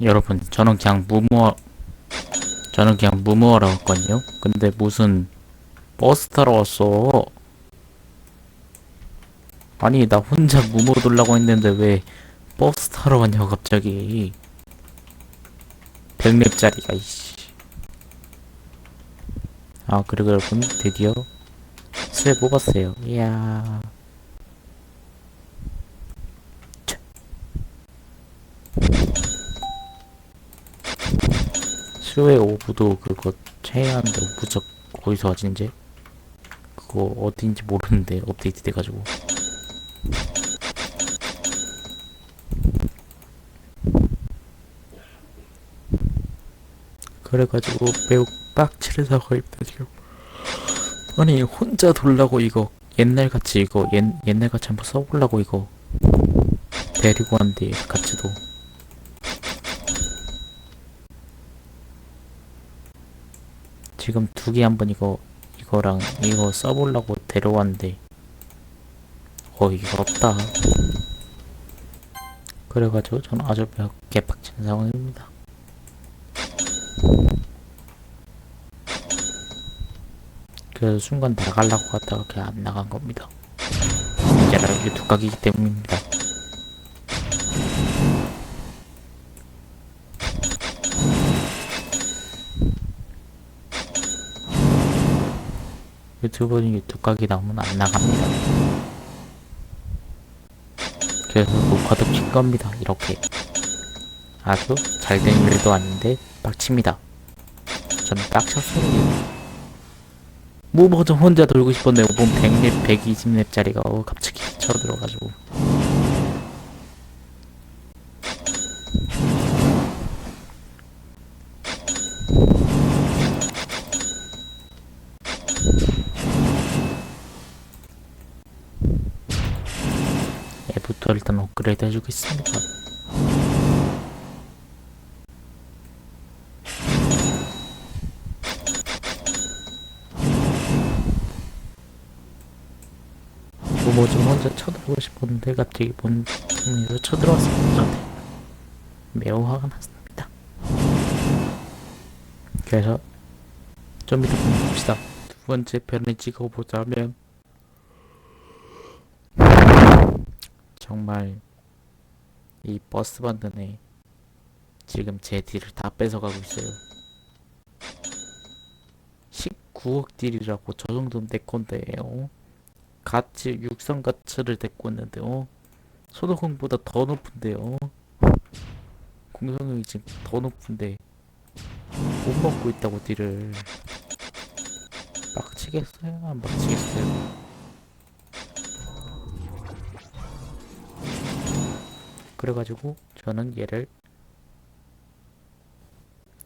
여러분 저는 그냥 무모하 저는 그냥 무모하라고 했거든요. 근데 무슨 버스 타러 왔어 아니 나 혼자 무모 돌라고 했는데 왜 버스 타러 왔냐고 갑자기. 100렙짜리가 이씨. 아 그리고 여러분 드디어 수에 뽑았어요. 이야 수의 오브도 그거 최애한데 무적 거기서 하진지 그거 어딘지 모르는데 업데이트 돼가지고. 그래가지고 매우 빡치를 하고 있다 지금 아니 혼자 돌라고 이거 옛날같이 이거 옛, 옛날같이 한번 써보려고 이거 데리고 왔는데 같이도 지금 두 개 한번 이거 이거랑 이거 써보려고 데려왔는데. 어 이거 없다. 그래가지고 저는 아주 몇 개빡치는 상황입니다. 그래서 순간 나가려고 하다가 그냥 안 나간 겁니다. 이제는 이게 두각이기 때문입니다 유튜브는 두각이 나오면 안 나갑니다. 그래서 녹화도 킨 겁니다. 이렇게 아주 잘 된 일도 아닌데 빡칩니다. 저는 빡쳤어요. 뭐 뭐좀 혼자 돌고 싶었네요. 몸 100렙, 120렙짜리가 어, 갑자기 쳐들어가지고 애부터 일단 업그레이드 해주겠습니다. 뭐좀 혼자 쳐들어오고 싶었는데 갑자기 뭔 분에서 쳐들어왔습니다. 저한테 매우 화가 났습니다. 그래서 좀 이따 봅시다. 두 번째 편을 찍어보자면 정말 이 버스 반드네 지금 제 딜을 다 뺏어가고 있어요. 19억 딜이라고 저 정도면 내 건데 어? 가치 육성 가치를 데리고 있는데 어? 소득공보다 더 높은데요. 공성력이 지금 더 높은데 못 먹고 있다고 딜을. 빡치겠어요? 안 빡치겠어요 그래가지고 저는 얘를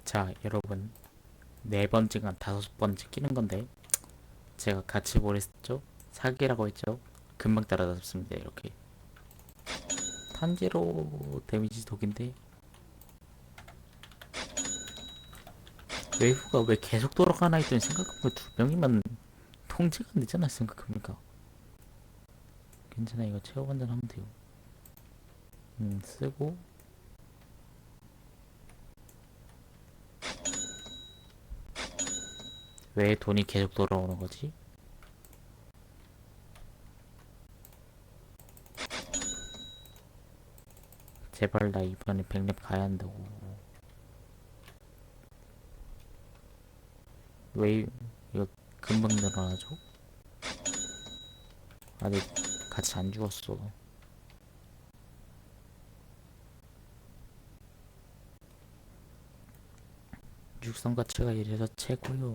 자 여러분. 네 번째가 다섯 번째 끼는 건데 제가 같이 보냈죠? 사기라고 했죠? 금방 따라잡습니다 이렇게. 탄제로 데미지 독인데 웨이브가 왜 계속 돌아가나 했더니 생각해보면 두 명이면 통제가 안 되잖아 생각해보니까. 괜찮아 이거 체어 반전 하면 돼요 음, 쓰고 왜 돈이 계속 돌아오는 거지? 제발 나 이번에 백랩 가야 한다고 왜 이거 금방 늘어나죠? 아직 같이 안 죽었어 육성 가치가 이래서 최고요.